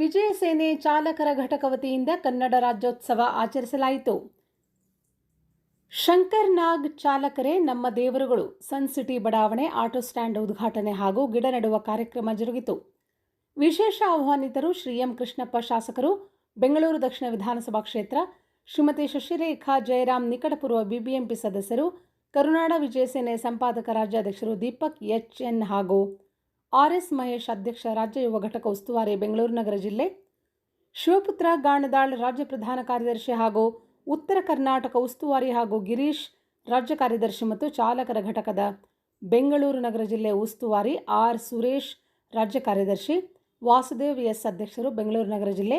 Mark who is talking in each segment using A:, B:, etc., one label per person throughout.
A: ವಿಜಯ ಸೇನೆ ಚಾಲಕರ ಘಟಕ ವತಿಯಿಂದ ಕನ್ನಡ ರಾಜ್ಯೋತ್ಸವ ಆಚರಿಸಲಾಯಿತು. ಶಂಕರ್ ನಾಗ್ ಚಾಲಕರೇ ನಮ್ಮ ದೇವರುಗಳು. ಸನ್ ಸಿಟಿ ಬಡಾವಣೆ ಆಟೋ ಸ್ಟ್ಯಾಂಡ್ ಉದ್ಘಾಟನೆ ಹಾಗೂ ಗಿಡ ನೆಡುವ ಕಾರ್ಯಕ್ರಮ ಜರುಗಿತು. ವಿಶೇಷ ಆಹ್ವಾನಿತರು ಶ್ರೀ ಎಂ ಕೃಷ್ಣಪ್ಪ ಶಾಸಕರು, ಬೆಂಗಳೂರು ದಕ್ಷಿಣ ವಿಧಾನಸಭಾ ಕ್ಷೇತ್ರ, ಶ್ರೀಮತಿ ಶಶಿರೇಖಾ ಜಯರಾಮ್ ನಿಕಟಪೂರ್ವ ಬಿಬಿಎಂಪಿ ಸದಸ್ಯರು, ಕರುನಾಡ ವಿಜಯಸೇನೆ ಸಂಪಾದಕ ರಾಜ್ಯಾಧ್ಯಕ್ಷರು ದೀಪಕ್ ಎಚ್ ಎನ್ ಹಾಗೂ ಆರ್ಎಸ್ ಮಹೇಶ್ ಅಧ್ಯಕ್ಷ ರಾಜ್ಯ ಯುವ ಘಟಕ ಉಸ್ತುವಾರಿ ಬೆಂಗಳೂರು ನಗರ ಜಿಲ್ಲೆ. ಶಿವಪುತ್ರ, ಗಾಣದಾಳ್ ರಾಜ್ಯ ಪ್ರಧಾನ ಕಾರ್ಯದರ್ಶಿ ಹಾಗೂ ಉತ್ತರ ಕರ್ನಾಟಕ ಉಸ್ತುವಾರಿ ಹಾಗೂ ಗಿರೀಶ್ ರಾಜ್ಯ ಕಾರ್ಯದರ್ಶಿ ಮತ್ತು ಚಾಲಕರ ಘಟಕದ ಬೆಂಗಳೂರು ನಗರ ಜಿಲ್ಲೆ ಉಸ್ತುವಾರಿ ಆರ್ ಸುರೇಶ್ ರಾಜ್ಯ ಕಾರ್ಯದರ್ಶಿ, ವಾಸುದೇವ್ ಎಸ್ ಅಧ್ಯಕ್ಷರು ಬೆಂಗಳೂರು ನಗರ ಜಿಲ್ಲೆ.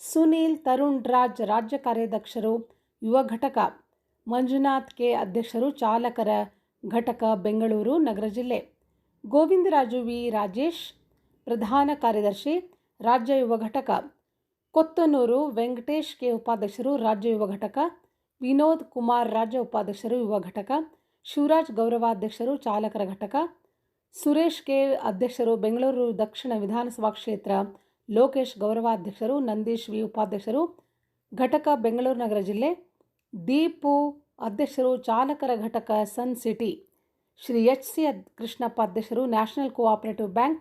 A: ಸುನೀಲ್ ತರುಣ್ ರಾಜ್ ರಾಜ್ಯ ಕಾರ್ಯಾಧ್ಯಕ್ಷರು ಯುವ ಘಟಕ. ಮಂಜುನಾಥ್ ಕೆ ಅಧ್ಯಕ್ಷರು ಚಾಲಕರ ಘಟಕ ಬೆಂಗಳೂರು ನಗರ ಜಿಲ್ಲೆ. ಗೋವಿಂದರಾಜು ವಿ. ರಾಜೇಶ್, ಪ್ರಧಾನ ಕಾರ್ಯದರ್ಶಿ, ರಾಜ್ಯ ಯುವ ಘಟಕ, ಕೊತ್ತನೂರು, ವೆಂಕಟೇಶ್ ಕೆ. ಉಪಾಧ್ಯಕ್ಷರು, ರಾಜ್ಯ ಯುವ ಘಟಕ, ವಿನೋದ್ ಕುಮಾರ್ ರಾಜ್ಯ ಉಪಾಧ್ಯಕ್ಷರು, ಯುವ ಘಟಕ, ಶಿವರಾಜ್ ಗೌರವಾಧ್ಯಕ್ಷರು, ಚಾಲಕರ ಘಟಕ, ಸುರೇಶ್ ಕೆ. ಅಧ್ಯಕ್ಷರು, ಬೆಂಗಳೂರು ದಕ್ಷಿಣ ವಿಧಾನಸಭಾ ಕ್ಷೇತ್ರ, ಲೋಕೇಶ್ ಗೌರವಾಧ್ಯಕ್ಷರು, ನಂದೀಶ್ ವಿ. ಉಪಾಧ್ಯಕ್ಷರು, ಘಟಕ ಬೆಂಗಳೂರು ನಗರ ಜಿಲ್ಲೆ, ದೀಪು ಅಧ್ಯಕ್ಷರು, ಚಾಲಕರ ಘಟಕ, Sun City. Shri H C Krishnappa ಅಧ್ಯಕ್ಷರು national cooperative bank,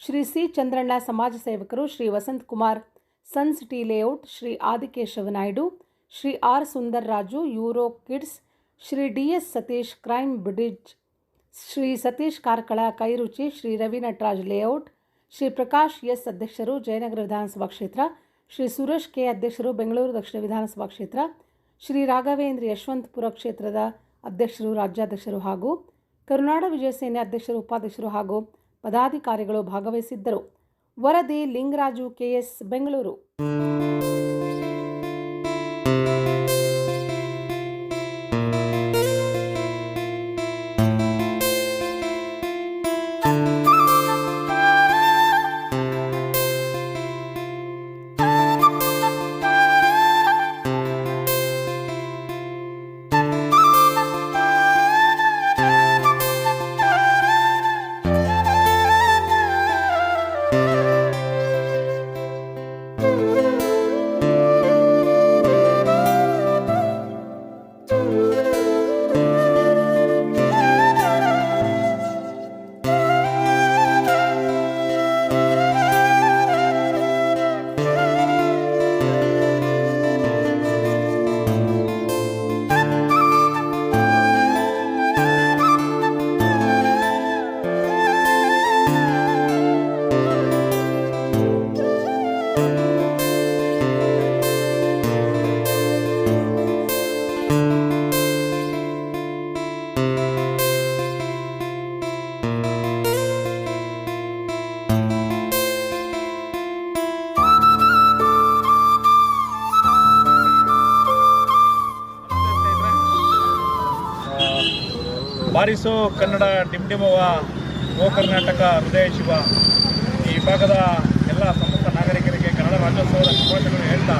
A: Shri C Chandranna ಸಮಾಜ ಸೇವಕರು Shri Vasanth Kumar, Sun City layout Shri Adikeshava Naidu, Shri R Sundar Raju, Euro Kids, Shri D S Satish crime bridge, Shri Satish Karkala Kairuchi, Shri Ravi Nataraj layout, Shri Prakash S ಅಧ್ಯಕ್ಷರು ಜಯನಗರ ವಿಧಾನಸಭಾ ಕ್ಷೇತ್ರ, Shri Suresh K ಅಧ್ಯಕ್ಷರು ಬೆಂಗಳೂರು ದಕ್ಷಿಣ ವಿಧಾನಸಭಾ ಕ್ಷೇತ್ರ, ಶ್ರೀ ರಾಘವೇಂದ್ರ ಯಶವಂತಪುರ ಕ್ಷೇತ್ರದ ಅಧ್ಯಕ್ಷರು ರಾಜ್ಯಾಧ್ಯಕ್ಷರು ಹಾಗೂ ಕರುನಾಡ ವಿಜಯ ಸೇನೆ ಅಧ್ಯಕ್ಷರು ಉಪಾಧ್ಯಕ್ಷರು ಹಾಗೂ ಪದಾಧಿಕಾರಿಗಳು ಭಾಗವಹಿಸಿದ್ದರು. ವರದಿ ಲಿಂಗರಾಜು ಕೆಎಸ್ ಬೆಂಗಳೂರು.
B: ಬಾರಿಸು ಕನ್ನಡ ಡಿಮ್ಡಿಮವ ಗೋ ಕರ್ನಾಟಕ, ಹೃದಯ ಶಿವ. ಈ ವಿಭಾಗದ ಎಲ್ಲ ಸಮಸ್ತ ನಾಗರಿಕರಿಗೆ ಕನ್ನಡ ರಾಜ್ಯೋತ್ಸವದ ಶುಭಾಶಯಗಳು ಹೇಳ್ತಾ,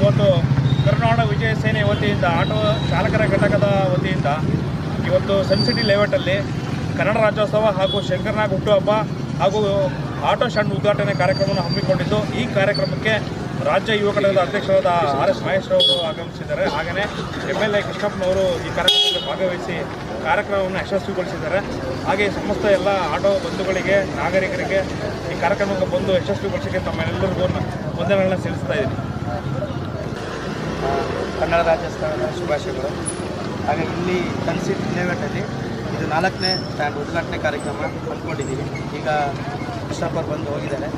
B: ಇವತ್ತು ಕರುನಾಡ ವಿಜಯ ಸೇನೆ ವತಿಯಿಂದ, ಆಟೋ ಚಾಲಕರ ಘಟಕದ ವತಿಯಿಂದ ಇವತ್ತು ಸನ್ಸಿಟಿ ಲೇಔಟಲ್ಲಿ ಕನ್ನಡ ರಾಜ್ಯೋತ್ಸವ ಹಾಗೂ ಶಂಕರನಾಗ್ ಹುಟ್ಟುಹಬ್ಬ ಹಾಗೂ ಆಟೋ ಸ್ಟ್ಯಾಂಡ್ ಉದ್ಘಾಟನೆ ಕಾರ್ಯಕ್ರಮವನ್ನು ಹಮ್ಮಿಕೊಂಡಿದ್ದು, ಈ ಕಾರ್ಯಕ್ರಮಕ್ಕೆ ರಾಜ್ಯ ಯುವ ಘಟಕದ ಅಧ್ಯಕ್ಷರಾದ ಆರ್ ಎಸ್ ಮಹೇಶ್ ಅವರು ಆಗಮಿಸಿದ್ದಾರೆ. ಹಾಗೆಯೇ ಎಂ ಎಲ್ ಎ ಕೃಷ್ಣಪ್ಪನವರು ಈ ಕಾರ್ಯಕ್ರಮದಲ್ಲಿ ಭಾಗವಹಿಸಿ ಕಾರ್ಯಕ್ರಮವನ್ನು ಯಶಸ್ವಿಗೊಳಿಸಿದ್ದಾರೆ. ಹಾಗೆ ಸಮಸ್ತ ಎಲ್ಲ ಆಟೋ ಬಂಧುಗಳಿಗೆ, ನಾಗರಿಕರಿಗೆ ಈ ಕಾರ್ಯಕ್ರಮಕ್ಕೆ ಬಂದು ಯಶಸ್ವಿಗೊಳಿಸಕ್ಕೆ ತಮ್ಮೆಲ್ಲರಿಗೂ ವಂದನೆಗಳನ್ನ ಸಲ್ಲಿಸ್ತಾ ಇದ್ದೀನಿ.
C: ಕನ್ನಡ ರಾಜ್ಯೋತ್ಸವದ ಶುಭಾಶಯಗಳು. ಹಾಗೆ ಇಲ್ಲಿ ಕನ್ಸಿಟ್ ಲೇಔಟಲ್ಲಿ ಇದು ನಾಲ್ಕನೇ ಸ್ಟ್ಯಾಂಡ್ ಉದ್ಘಾಟನೆ ಕಾರ್ಯಕ್ರಮ ಅಂದ್ಕೊಂಡಿದ್ದೀವಿ ಈಗ ಕೃಷ್ಣಪ್ಪ ಬಂದು ಹೋಗಿದ್ದಾರೆ.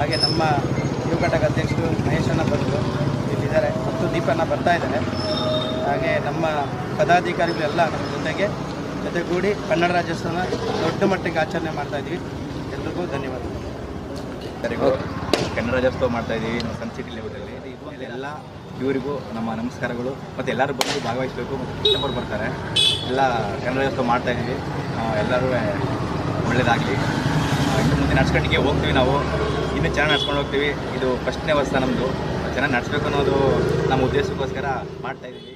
C: ಹಾಗೆ ನಮ್ಮ ಘಟಕ ಅಧ್ಯಕ್ಷರು ಮಹೇಶಣ್ಣ ಬಂದು ಇಲ್ಲಿದ್ದಾರೆ ಮತ್ತು ದೀಪಣ್ಣ ಬರ್ತಾ ಇದ್ದಾರೆ. ಹಾಗೆ ನಮ್ಮ ಪದಾಧಿಕಾರಿಗಳೆಲ್ಲ ನಮ್ಮ ಜೊತೆಗೆ ಜೊತೆಗೂಡಿ ಕನ್ನಡ ರಾಜ್ಯೋತ್ಸವನ ದೊಡ್ಡ ಮಟ್ಟಿಗೆ ಆಚರಣೆ ಮಾಡ್ತಾ ಇದ್ದೀವಿ. ಎಲ್ರಿಗೂ ಧನ್ಯವಾದಗಳು.
D: ಎಲ್ಲರಿಗೂ ಕನ್ನಡ ರಾಜ್ಯೋತ್ಸವ ಮಾಡ್ತಾ ಇದ್ದೀವಿ ನಮ್ಮ ಸನ್ ಸಿಟಿ ಲೆವೆಲಲ್ಲಿ ಎಲ್ಲ ಇವರಿಗೂ ನಮ್ಮ ನಮಸ್ಕಾರಗಳು ಮತ್ತು ಎಲ್ಲರೂ ಬಂದು ಭಾಗವಹಿಸಬೇಕು ಮತ್ತು ಬರ್ತಾರೆ. ಎಲ್ಲ ಕನ್ನಡ ರಾಜ್ಯೋತ್ಸವ ಮಾಡ್ತಾ ಇದ್ದೀವಿ. ಎಲ್ಲರೂ ಒಳ್ಳೆಯದಾಗಲಿ ಇನ್ನು ಮುಂದೆ ಗಂಟೆಗೆ ಹೋಗ್ತೀವಿ ನಾವು. ಇನ್ನೂ ಚೆನ್ನಾಗಿ ನಡ್ಸ್ಕೊಂಡು ಹೋಗ್ತೀವಿ. ಇದು ಫಸ್ಟ್ನೇ ವರ್ಷ ನಮ್ಮದು ಚೆನ್ನಾಗಿ ನಡೆಸ್ಬೇಕು ಅನ್ನೋದು ನಮ್ಮ ಉದ್ದೇಶಕ್ಕೋಸ್ಕರ ಮಾಡ್ತಾ ಇದ್ದೀವಿ.